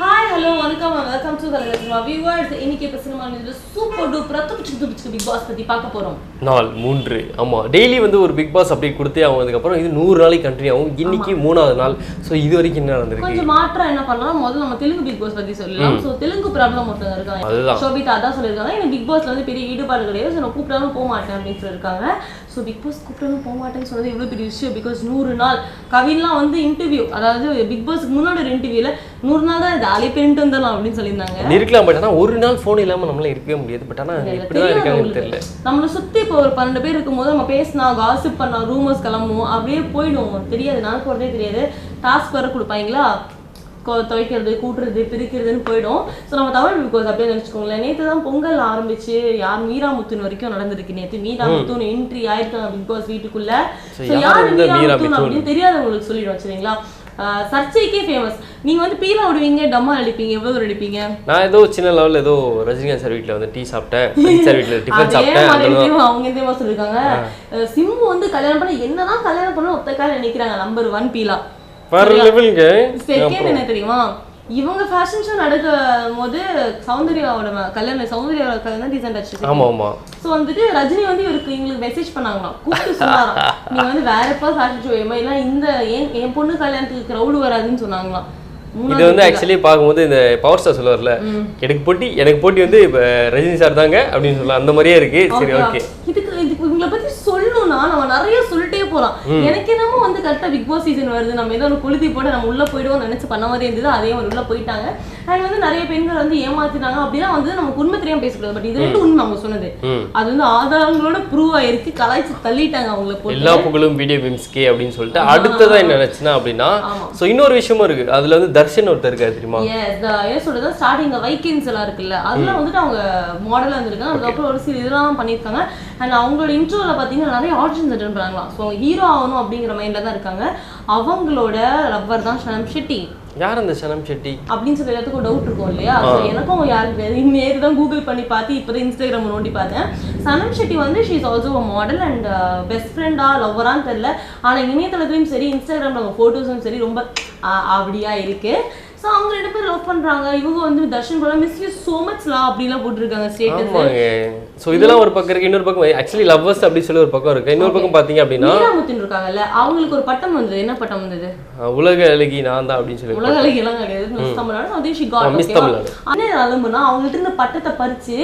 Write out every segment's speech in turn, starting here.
hi hello வணக்கம் welcome to கலகசிமா viewers இன்னைக்கு இப்போ சினிமா நியூஸ்ல சூப்பர் டூப்பரா துப்பிச்சு துப்பிச்சு பிக் பாஸ் பத்தி பார்க்க போறோம். நாள் மூன்று. ஆமாம் டெய்லி வந்து ஒரு பிக் பாஸ் அப்டேட் கொடுத்தே ஆனதுக்கப்புறம் இது நூறு நாளைக்கு கண்டினியூ ஆகும். இன்னைக்கு மூணாவது நாள். ஸோ இது வரைக்கும் என்ன நடந்திருக்கு? கொஞ்சம் மாற்றம் என்ன பண்ணலாம்? முதல்ல நம்ம தெலுங்கு பிக் பாஸ் பத்தி சொல்லலாம். சோ தெலுங்கு ப்ராப்ளம் ஒருத்தங்க இருக்காங்க. அதுதான். ஷோபிதா அதான் சொல்லியிருக்காங்க. எனக்கு பிக் பாஸ்ல வந்து பெரிய ஈடுபாடு கிடையாது. ஸோ நான் கூப்பிட்டாலும் போக மாட்டேன் அப்படின்னு சொல்லியிருக்காங்க. ஸோ பிக் பாஸ் கூப்பிட்டாலும் போக மாட்டேன்னு சொன்னது எவ்வளவு பெரிய விஷயம்? பிகாஸ் நூறு நாள். கவின்லாம் வந்து இன்டர்வியூ அதாவது பிக் பாஸ்க்கு முன்னாடி ஒரு இன்டர்வியூல நூறு நாள் தான் அலை பெயிண்ட் வந்துடலாம் அப்படின்னு சொல்லியிருந்தாங்க. இருக்கலாம் பட் ஆனால் ஒரு நாள் ஃபோன் இல்லாமல் நம்மளால இருக்கவே முடியாது. பட் ஆனால் எப்படி தான் இருக்காங்கன்னு தெரியல. நம்மள சுத்தி இப்போ ஒரு பன்னெண்டு பேர் இருக்கும்போது நம்ம பேசினா காசிப் பண்ணா ரூமர்ஸ் கிளம்புவோம் அப்படியே போயிடுவோம். தெரியாது நான் போறதே தெரியாது. டாஸ்க் வர கொடுப்பாங்களா? துவைக்கிறது கூட்டுறது பிரிக்கிறதுன்னு போயிடும். ஸோ நம்ம தமிழ் பிக் பாஸ் அப்படியே நினச்சிக்கோங்களேன். நேற்று தான் பொங்கல் ஆரம்பிச்சு யார் மீராமுத்துன் வரைக்கும் நடந்திருக்கு நேற்று மீராமுத்துன் என்ட்ரி ஆயிருக்காங்க பிக் பாஸ் வீட்டுக்குள்ள. ஸோ யார் மீராமுத்துன்? அப்படின்னு தெரியாதவங்களுக்கு சொல்லிடுவோம் சரிங்களா? சர்ச்சைக்கே ஃபேமஸ் நீங்க வந்து பீலா விடுவீங்க டம்மா அடிப்பீங்க எவ்வளவு தூரம் அடிப்பீங்க? நான் ஏதோ சின்ன லெவலில் ஏதோ ரஜினிகாந்த் சார் வீட்டில் வந்து டீ சாப்பிட்டேன் சார் வீட்டில் டிஃபன் சாப்பிட்டேன் அவங்க தெரியுமா சொல்லிருக்காங்க. அஹ் சிம்பு வந்து கல்யாணம் பண்ண என்னதான் கல்யாணம் பண்ண ஒத்த கால நிக்கிறாங்க நம்பர் ஒன் பீலா. வேற லெவலுங்க செகண்ட் என்ன தெரியுமா? இவங்க ஃபேஷன் ஷோ நடக்கும் போது சௌந்தர்யாவோட கல்யாணம் சௌந்தர்யாவோட கல்யாணம் ரீசெண்ட் ஆச்சு ஆமாம் ஆமாம் ஸோ வந்துட்டு ரஜினி வந்து இவருக்கு எங்களுக்கு மெசேஜ் பண்ணாங்களாம். கூப்பிட்டு சொன்னாராம். நீங்க வந்து வேற எப்போ ஃபேஷன் ஷோ இல்லை இந்த என் என் பொண்ணு கல்யாணத்துக்கு க்ரௌடு வராதுன்னு சொன்னாங்களாம். இது வந்து ஆக்சுவலி பார்க்கும்போது இந்த பவர் ஸ்டார் சொல்லுவார்ல எனக்கு போட்டி எனக்கு போட்டி வந்து இப்போ ரஜினி சார் தாங்க அப்படின்னு சொல்லலாம். அந்த மாதிரியே இருக்கு. சரி. ஓகே. இதுக்கு இதுக்கு இவங்கள பத்தி சொல்லணும்னா நம்ம நிறைய சொல்லிட்டே போலாம். எனக்கு என்னமோ வந்து கரெக்டா பிக் பாஸ் சீசன் வருது. நம்ம ஏதோ ஒரு கொளுத்தி போட்டு நம்ம உள்ள போயிடுவோம் நினைச்சு பண்ண மாதிரி இருந்தது. அதே மாதிரி உள்ள போயிட்டாங்க. அண்ட் வந்து நிறைய பெண்கள் வந்து ஏமாத்தினாங்க அப்படின்னா வந்து நமக்கு உண்மை தெரியாம பேசக்கூடாது பட் இது ரெண்டு உண்மை அவங்க சொன்னது. அது வந்து ஆதாரங்களோட ப்ரூவ் ஆயிருக்கு. கலாய்ச்சி தள்ளிட்டாங்க அவங்கள போட்டு. எல்லா புகழும் வீடியோ கேம்ஸ்கே அப்படின்னு சொல்லிட்டு அடுத்ததா என்ன நினைச்சுன்னா அப்படின்னா. ஸோ இன்னொரு விஷயமும் இருக்கு. அதுல வந்து தர்ஷன் ஒருத்தர் இருக்காரு தெரியுமா? என்ன சொல்றது ஸ்டார்டிங் வைக்கின்ஸ் எல்லாம் இருக்குல்ல. அதெல்லாம் வந்துட்டு அவங்க மாடலா இருந்திருக்காங்க. அதுக்கப்புறம் ஒரு சில இதெல்லாம் பண்ணியிருக்காங்க. அண்ட் அவங்களோட இன்ட்ரோல பாத்தீங்கன்னா நிறைய ஆடிஷன்ஸ் அட்டன் பண்ணாங்களாம். ஸோ ஹீரோ ஆகணும் அப்படிங்கிற மைண்ட்ல தான் இருக்காங்க. அவங்களோட ரப்பர் தான் ஷனம் ஷெட்டி. யார் அந்த சனம் செட்டி அப்படின்னு சொல்லி எல்லாத்துக்கும் டவுட் இருக்கும் இல்லையா? எனக்கும் யாருக்கு நேரு தான் கூகுள் பண்ணி பார்த்து இப்போதான் இன்ஸ்டாகிராம் நோண்டி பார்த்தேன். சனம் ஷெட்டி வந்து she is also a model and best ஃப்ரெண்டா லவ்வரான்னு தெரியல. ஆனா இணையதளத்துலையும் சரி இன்ஸ்டாகிராம்ல அவங்க ஃபோட்டோஸும் சரி ரொம்ப அப்படியா இருக்கு. ஸோ அவங்க ரெண்டு பேரும் லவ் பண்றாங்க. இவங்க வந்து தர்ஷன் கூட மிஸ் யூ சோ மச் லா அப்படிலாம் போட்டிருக்காங்க ஸ்டேட்டஸ் ஸோ இதெல்லாம் ஒரு பக்கம் இருக்கு இன்னொரு பக்கம் ஆக்சுவலி லவ்வர்ஸ் அப்படி சொல்லி ஒரு பக்கம் இருக்கு. இன்னொரு பக்கம் பார்த்தீங்க அப்படின்னா மீராமுத்தின் இருக்காங்கல்ல அவங்களுக்கு ஒரு பட்டம் வந்தது. என்ன பட்டம் வந்தது? உலக அழகி நான் தான் அப்படின்னு சொல்லி உலக அழகியெல்லாம் கிடையாது. மிஸ் தமிழ்நாடு அதே ஷி காட் தமிழ்நாடு. அவங்கள்ட்ட இருந்த பட்டத்தை பறிச்சு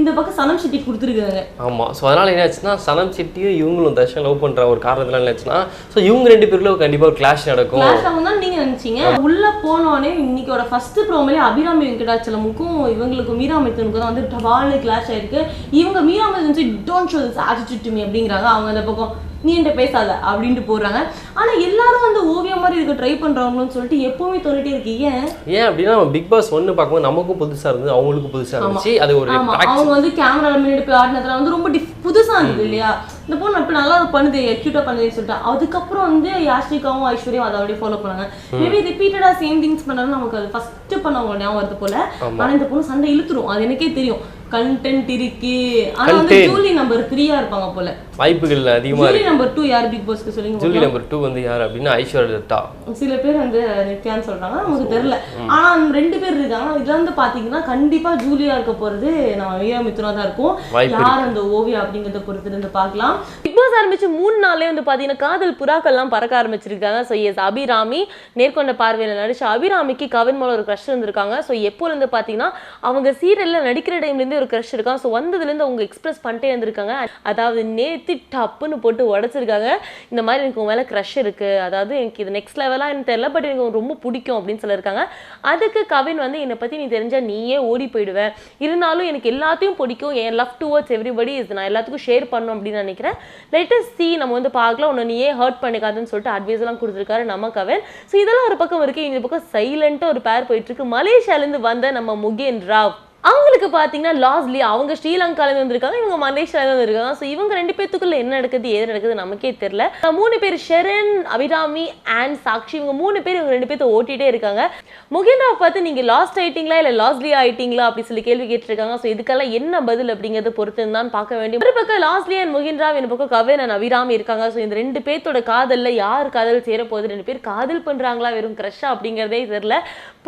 இந்த பக்கம் சனம் ஷெட்டி கொடுத்துருக்காங்க. ஆமா ஸோ அதனால என்ன ஆச்சுன்னா சனம் செட்டியும் இவங்களும் தர்ஷன் லவ் பண்ற ஒரு காரணத்துல என்ன ஆச்சுன்னா ஸோ இவங்க ரெண்டு பேருக்குள்ள கண்டிப்பா ஒரு கிளாஷ் நடக்கும். ஆகும் தான் நீங்க நினைச்சீங்க. உள்ள போனோடனே இன்னைக்கோட ஃபர்ஸ்ட் ப்ரோமோலே அபிராமி வெங்கடாச்சலமுக்கும் இவங்களுக்கும் மீரா மித்தனுக்கும் தான் வந்து டபால்னு கிளாஷ் ஆயிருக்கு. இவங்க Meera Mithun don't show this attitude to me அப்படிங்கிறாங்க. அவங்க அந்த பக்கம் நீ என்கிட்ட பேசாத அப்படின்ட்டு போடுறாங்க. ஆனா எல்லாரும் வந்து ஓவியம் மாதிரி இருக்க ட்ரை பண்றாங்கன்னு சொல்லிட்டு எப்பவுமே தோணிட்டே இருக்கு. ஏன்? ஏன் அப்படின்னா பிக் பாஸ் ஒன்று பார்க்கும்போது நமக்கும் புதுசா இருந்தது அவங்களுக்கும் புதுசா இருந்துச்சு. அது ஒரு. அவங்க வந்து கேமரா முன்னாடி போய் ஆடினதுல வந்து ரொம்ப டிஃப் புதுசா இருந்தது இல்லையா? இந்த பொண்ணு இப்ப நல்லா பண்ணுது கியூட்டா பண்ணுதுன்னு சொல்லிட்டு. அதுக்கப்புறம் வந்து யாஸ்ரிகாவும் ஐஸ்வர்யாவும் அதை அப்படியே ஃபாலோ பண்ணாங்க. மேபி ரிப்பீட்டடா சேம் திங்ஸ் பண்ணாலும் நமக்கு அது ஃபர்ஸ்ட் பண்ணவங்க ஞாபகம் வருது போல. ஆனா இந்த பொண்ணு சண்டை இழுத்துரும். அது எனக்கே தெரியும். கண்டென்ட் இருக்கு. ஆனா வந்து. ஜூலி நம்பர் த்ரீயா இருப்பாங்க போல. வாய்ப்புகள் அதிகமா ஜூலி இருக்கு. நம்பர் டூ யார் பிக் பாஸ்க்கு சொல்லுங்க ஜூலி நம்பர் டூ வந்து யார் அப்படின்னா ஐஸ்வர்யா தத்தா. சில பேர் வந்து நித்யான்னு சொல்றாங்க. நமக்கு தெரியல. ஆனா ரெண்டு பேர் இருக்காங்க இதுல வந்து பாத்தீங்கன்னா கண்டிப்பா ஜூலியா இருக்க போறது நம்ம வீரா மித்ரா தான் இருக்கும். யார் அந்த ஓவியா அப்படிங்கறத பொறுத்து இருந்து பார்க்கலாம். பிக் பாஸ் ஆரம்பிச்சு மூணு நாள்லயே வந்து பாத்தீங்கன்னா காதல் புறாக்கள்லாம் பறக்க ஆரம்பிச்சிருக்காங்க. ஸோ எஸ் அபிராமி நேர்கொண்ட பார்வையில நடிச்ச அபிராமிக்கு கவின் மேல ஒரு க்ரஷ் இருந்திருக்காங்க. ஸோ எப்போல இருந்து பாத்தீங்கன்னா அவங்க சீரியல்ல நடிக்கிற டைம்ல இருந்து ஒரு க்ரஷ் இருக்கான். ஸோ வந்ததுலேருந்து அவங்க எக்ஸ்பிரஸ் பண்ணிட்டே இருந்திருக்காங்க. அதாவது நேத்து டப்புன்னு போட்டு உடைச்சிருக்காங்க. இந்த மாதிரி எனக்கு உன் மேலே க்ரஷ் இருக்குது அதாவது எனக்கு இது நெக்ஸ்ட் லெவலாக எனக்கு தெரியல பட் எனக்கு ரொம்ப பிடிக்கும் அப்படின்னு சொல்லியிருக்காங்க. அதுக்கு கவின் வந்து என்னை பற்றி நீ தெரிஞ்சால் நீயே ஓடி போயிடுவேன் இருந்தாலும் எனக்கு எல்லாத்தையும் பிடிக்கும். என் லவ் டுவர்ட்ஸ் எவ்ரிபடி இஸ் நான் எல்லாத்துக்கும் ஷேர் பண்ணணும் அப்படின்னு நினைக்கிறேன். லேட்டஸ்ட் சி நம்ம வந்து பார்க்கலாம். உன்னை நீயே ஹர்ட் பண்ணிக்காதுன்னு சொல்லிட்டு அட்வைஸ்லாம் எல்லாம் கொடுத்துருக்காரு நம்ம கவின். ஸோ இதெல்லாம் ஒரு பக்கம் இருக்குது இந்த பக்கம் சைலண்ட்டாக ஒரு பேர் போயிட்டுருக்கு மலேசியாலேருந்து வந்த நம்ம முகேன் ராவ். அவங்களுக்கு பார்த்தீங்கன்னா லாஸ்ட்லி அவங்க ஸ்ரீலங்காலேருந்து வந்திருக்காங்க இவங்க மலேசியாலேருந்து வந்திருக்காங்க. ஸோ இவங்க ரெண்டு பேத்துக்குள்ள என்ன நடக்குது ஏது நடக்குது நமக்கே தெரியல. மூணு பேர் ஷெரன் அபிராமி அண்ட் சாக்ஷி இவங்க மூணு பேர் இவங்க ரெண்டு பேர்த்த ஓட்டிகிட்டே இருக்காங்க. முகினாவை பார்த்து நீங்கள் லாஸ்ட் ஆயிட்டீங்களா இல்லை லாஸ்ட்லி ஆயிட்டீங்களா? அப்படி சொல்லி கேள்வி கேட்டிருக்காங்க. ஸோ இதுக்கெல்லாம் என்ன பதில் அப்படிங்கிறத பொறுத்து தான் பார்க்க வேண்டிய ஒரு பக்கம் லாஸ்ட்லி அண்ட் முகின்ராவ் இந்த பக்கம் கவின் அண்ட் அபிராமி இருக்காங்க. ஸோ இந்த ரெண்டு பேர்த்தோட காதல்ல யார் காதல் சேர போகுது ரெண்டு பேர் காதல் பண்றாங்களா வெறும் க்ரஷ்ஷா அப்படிங்கிறதே தெரியல.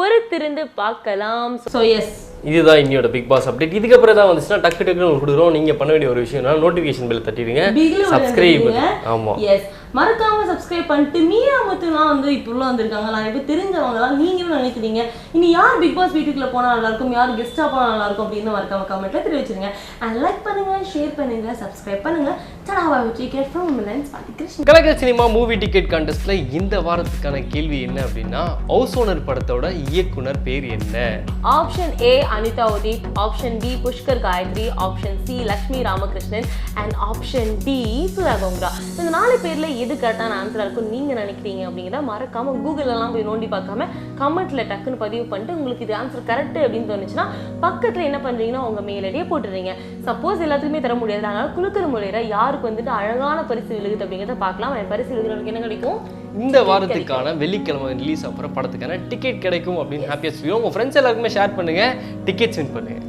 பொறுத்திருந்து பார்க்கலாம். ஸோ எஸ் இதுதான் இன்னையோட பிக் பாஸ் அப்டேட் இதுக்கப்புறம் தான் வந்துச்சுன்னா டக்கு டக்குன்னு கொடுக்குறோம். நீங்க பண்ண வேண்டிய ஒரு விஷயம் நோட்டிஃபிகேஷன் பில் தட்டிடுங்க. சப்ஸ்கிரைப் ஆமா. எஸ் மறக்காம சப்ஸ்கிரைப் பண்ணிட்டு மீரா முத்துலாம் வந்து இப்போ உள்ள வந்திருக்காங்க. நிறைய பேர் தெரிஞ்சவங்கலாம் நீங்களும் நினைக்கிறீங்க. இனி யார் பிக் பாஸ் வீட்டுக்குள்ள போனா நல்லா இருக்கும்? யார் கெஸ்டா போனா நல்லா இருக்கும்? அப்படின்னு மறக்காம கமெண்ட்ல தெரிவிச்சிருங்க. அண்ட் லைக் பண்ணுங்க ஷேர் பண்ணுங்க சப்ஸ்கிரைப் பண்ணுங்க. கலக்கல் சினிமா மூவி டிக்கெட் கான்டெஸ்ட்ல இந்த வாரத்துக்கான கேள்வி என்ன அப்படின்னா ஹவுஸ் ஓனர் படத்தோட இயக்குனர் பேர் என்ன? Option A Anita Udeep option B Pushkar Gayathri option C Lakshmi Ramakrishnan and option D Sudha Kongara இந்த நாலு பேர்ல எது கரெக்டான ஆன்சரா இருக்கும் நீங்க நினைக்கிறீங்க அப்படிங்கிறத மறக்காம கூகுள் எல்லாம் போய் நோண்டி பார்க்காம கமெண்ட்ல டக்குன்னு பதிவு பண்ணிட்டு உங்களுக்கு இது ஆன்சர் கரெக்ட் அப்படின்னு தோணுச்சுன்னா பக்கத்துல என்ன பண்றீங்கன்னா உங்க மெயில் ஐடியை போட்டுறீங்க சப்போஸ் எல்லாத்துக்குமே தர முடியாது அதனால குலுக்கிற முறையில யாருக்கு வந்துட்டு அழகான பரிசு விழுகுது அப்படிங்கிறத பார்க்கலாம். என் பரிசு விழுகிறவங்களுக்கு என்ன கிடைக்கும்? இந்த வாரத்துக்கான வெள்ளிக்கிழமை ரிலீஸ் அப்புறம் படத்துக்கான டிக்கெட் கிடைக்கும் அப்படின்னு ஹாப்பியாக சொல்லுவோம் உங்க ஃப்ரெண்ட்ஸ் எல்லாருக்குமே ஷேர் பண்ணுங்க டிக்கெட்ஸ் வின் பண்ணுங்க.